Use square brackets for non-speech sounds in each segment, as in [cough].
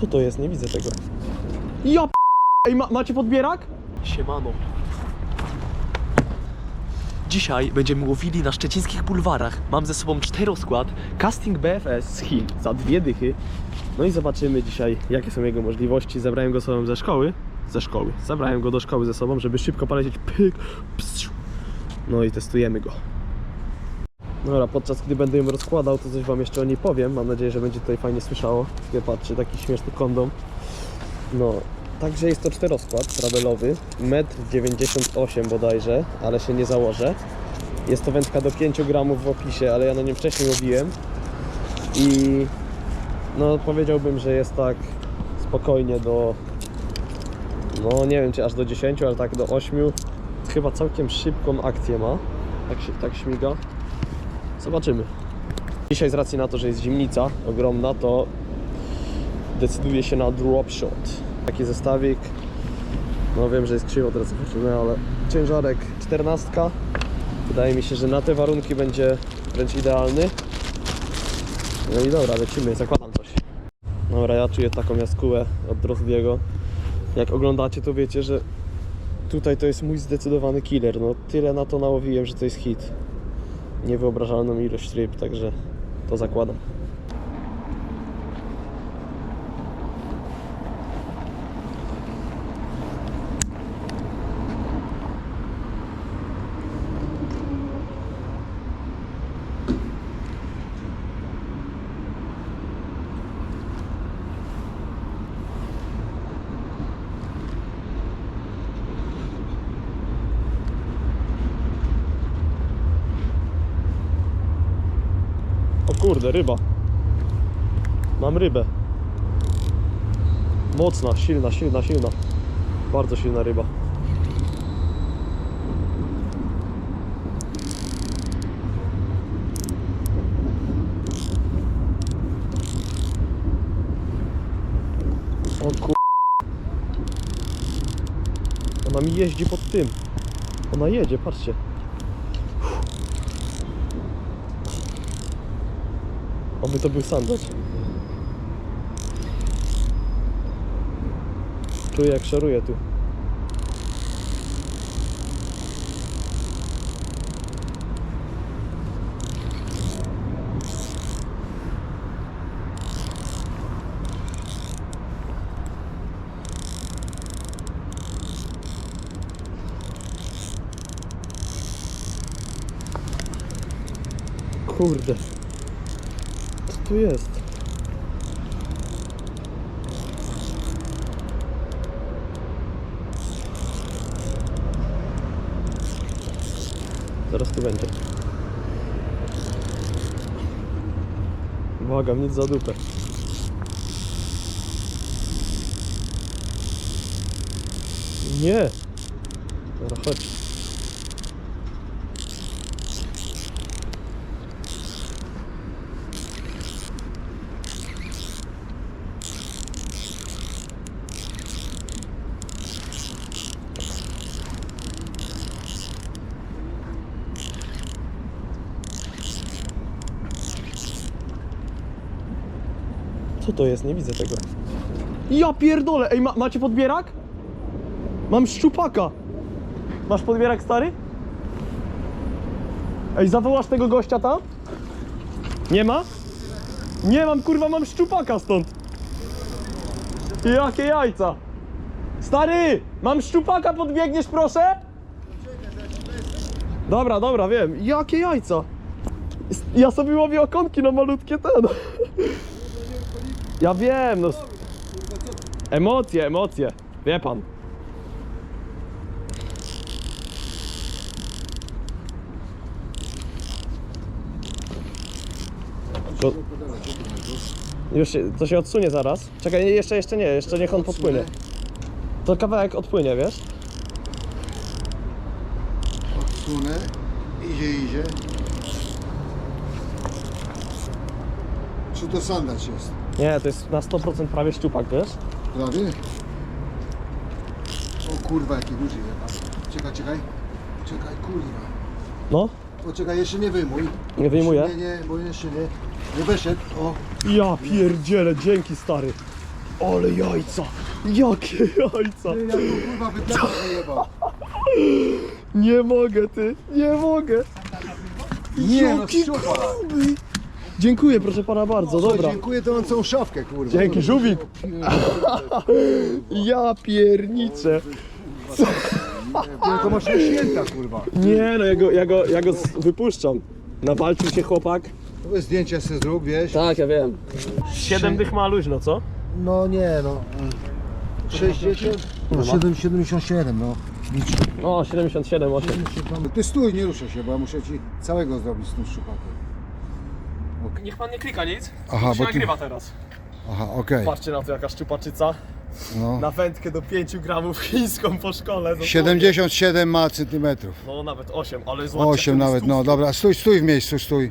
Co to jest? Nie widzę tego. Ja p... Ej, ma, macie podbierak? Siemano. Dzisiaj będziemy łowili na szczecińskich bulwarach. Mam ze sobą czteroskład casting BFS z Chin za dwie dychy. No i zobaczymy dzisiaj, jakie są jego możliwości. Zabrałem go sobą ze szkoły. Ze szkoły. Zabrałem go do szkoły ze sobą, żeby szybko polecieć. Pyk, psiu. No i testujemy go. Dobra, podczas gdy będę ją rozkładał, to coś wam jeszcze o niej powiem. Mam nadzieję, że będzie tutaj fajnie słyszało. Nie patrzy, taki śmieszny kondom. No, także jest to czteroskład travelowy, 1,98 m bodajże, ale się nie założę. Jest to wędka do 5 gramów w opisie, ale ja na nim wcześniej łowiłem. I no powiedziałbym, że jest tak spokojnie do no nie wiem czy aż do 10, ale tak do 8. Chyba całkiem szybką akcję ma. Tak, się, tak śmiga. Zobaczymy. Dzisiaj z racji na to, że jest zimnica ogromna, to decyduję się na drop shot. Taki zestawik. No wiem, że jest krzywo teraz zobaczymy, ale ciężarek 14. Wydaje mi się, że na te warunki będzie wręcz idealny. No i dobra, lecimy, zakładam coś. Dobra, ja czuję taką jaskółę od Drozdiego. Jak oglądacie, to wiecie, że tutaj to jest mój zdecydowany killer. No tyle na to nałowiłem, że to jest hit. Niewyobrażalną ilość ryb, także to zakładam. O kurde, ryba. Mam rybę. Mocna, silna, silna, silna. Bardzo silna ryba. O kur... Ona mi jeździ pod tym. Ona jedzie, patrzcie. Oby to był sandwich. Czuję jak szaruje tu. Kurde. Tu jest? Zaraz tu będzie. Błagam, nic za dupę. Nie! Dobra, chodź. Co to jest? Nie widzę tego. Ja pierdolę! Ej, ma, macie podbierak? Mam szczupaka. Masz podbierak stary? Ej, zawołasz tego gościa tam? Nie ma? Nie mam, kurwa, mam szczupaka stąd. Jakie jajca? Stary, mam szczupaka, podbiegniesz proszę? Dobra, dobra, wiem. Jakie jajca? Ja sobie łowię okonki na malutkie ten. Ja wiem, no. Emocje, emocje. Wie pan. Go... Już się, to się odsunie zaraz. Czekaj, jeszcze, jeszcze nie, jeszcze niech on podpłynie. To kawałek odpłynie, wiesz? Odsunę. Idzie, idzie. Czy to sandacz jest? Nie, to jest na 100% prawie szczupak, wiesz? Prawie? O kurwa, jaki duży jest. Czekaj, czekaj. Czekaj, kurwa. No, Poczekaj, jeszcze nie wyjmuj. nie wyjmuję. Nie, nie, bo jeszcze nie. Nie wyszedł. O, Ja pierdzielę, dzięki stary. Ale jajca! Jakie jajca! Ty, ja tu kurwa wydlaka [laughs] zajebał. Nie mogę ty, nie mogę! Nie no, Jaki szczupak. gruby! Dziękuję proszę pana bardzo, dobra. Dziękuję, to mam całą szafkę, kurwa. Dzięki, żółwik. Ja pierniczę. Ty, to masz na święta, kurwa. Nie no, ja go, ja go, ja go wypuszczam. Nawalczył się chłopak. To jest zdjęcie sobie zrób, wiesz? Tak, ja wiem. Siedem dych ma luźno, co? No nie no. 60? No 7, 77 no. Licz. No, 77, 8. Ty stój, nie ruszaj się, bo ja muszę ci całego zrobić z tym szczupakiem. Niech pan nie klika nic. Aha, się bo ty- nagrywa teraz. Aha, okej. Patrzcie na to, jaka szczupaczyca. No. Na wędkę do 5 gramów chińską po szkole. dosłownie. 77 ma centymetrów. No nawet 8, ale zobaczcie. 8 nawet, no dobra, stój, stój w miejscu, stój.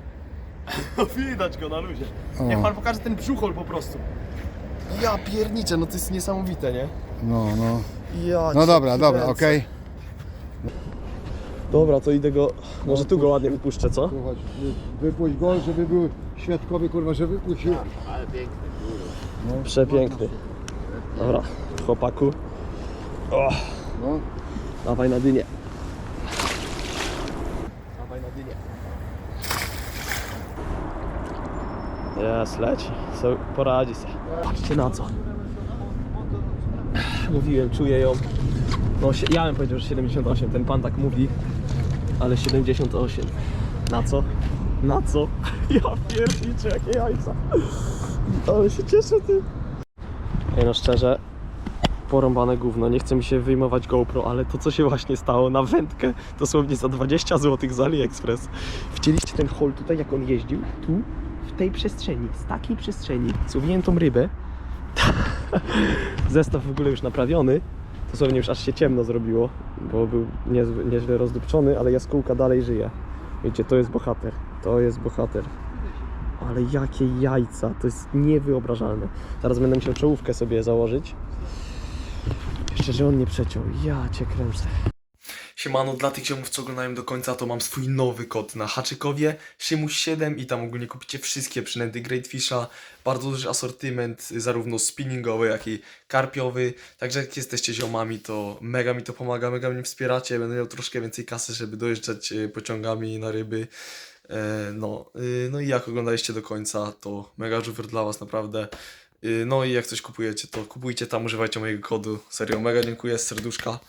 No [laughs] widać go na luzie. O. Niech pan pokaże ten brzuchol po prostu. Ja pierniczę, no to jest niesamowite, nie? No, no. Ja No dobra, dobra, kręcę. okej. Dobra, to idę go, może tu go ładnie wypuszczę, co? Tu chodź, wy- Wypuść go, żeby był świadkowie, kurwa, że wypuścił. Przepiękny. Dobra, chłopaku. O, No. dawaj na dynię. Dawaj na dynię. Jest, leci. So, poradzi sobie. Patrzcie na co. Mówiłem, czuję ją. No, sie- ja bym powiedział, że 78. Ten pan tak mówi, ale 78. Na co? Na co? [laughs] Ja pierniczę, jakie jajca. Ale się cieszę tym. Ej, no szczerze, porąbane gówno. Nie chce mi się wyjmować GoPro, ale to co się właśnie stało na wędkę, dosłownie za 20 zł z AliExpress. Widzieliście ten hol tutaj, jak on jeździł? Tu, w tej przestrzeni, z takiej przestrzeni, złowiłem tą rybę. [laughs] Zestaw w ogóle już naprawiony. Dosłownie już aż się ciemno zrobiło, bo był niezły, nieźle rozdupczony, ale jaskółka dalej żyje. Wiecie, to jest bohater. To jest bohater. Ale jakie jajca, to jest niewyobrażalne. Zaraz będę musiał czołówkę sobie założyć. Jeszcze, że on nie przeciął. Ja cię kręcę. Siemano, dla tych ziomów, co oglądają do końca, to mam swój nowy kod na Haczykowie, Szymuś7 i tam ogólnie kupicie wszystkie przynęty Great Fisha, bardzo duży asortyment, y, zarówno spinningowy, jak i karpiowy, także jak jesteście ziomami, to mega mi to pomaga, mega mnie wspieracie, będę miał troszkę więcej kasy, żeby dojeżdżać y, pociągami na ryby, E, No, y, no i jak oglądaliście do końca, to mega żuwier dla Was naprawdę. No i jak coś kupujecie, to kupujcie tam, używajcie mojego kodu. Serio, mega dziękuję serduszka.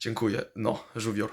Dziękuję. No, żuwior.